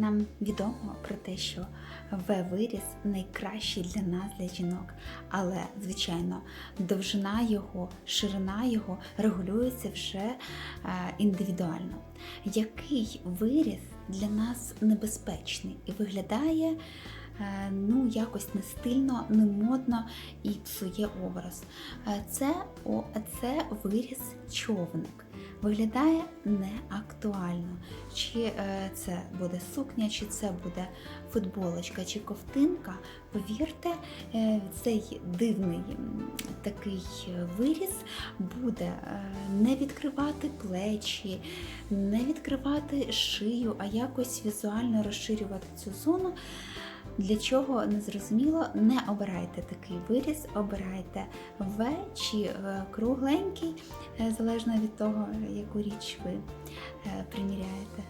нам відомо про те, що В-виріс найкращий для нас, для жінок, але, звичайно, довжина його, ширина його регулюється вже е, індивідуально. Який виріс для нас небезпечний і виглядає е, ну, якось не стильно, не модно і псує образ. Е, Це, о, це виріс човник. Виглядає неактуально. Чи е, це буде сукня, чи це буде футболочка, чи ковтинка. Повірте, е, цей дивний такий виріс буде е, не відкривати плечі, не відкривати шию, а якось візуально розширювати цю зону. Для чого не зрозуміло, не обирайте такий виріз, обирайте В чи е, кругленький, е, залежно від того, яку річ ви е, приміряєте.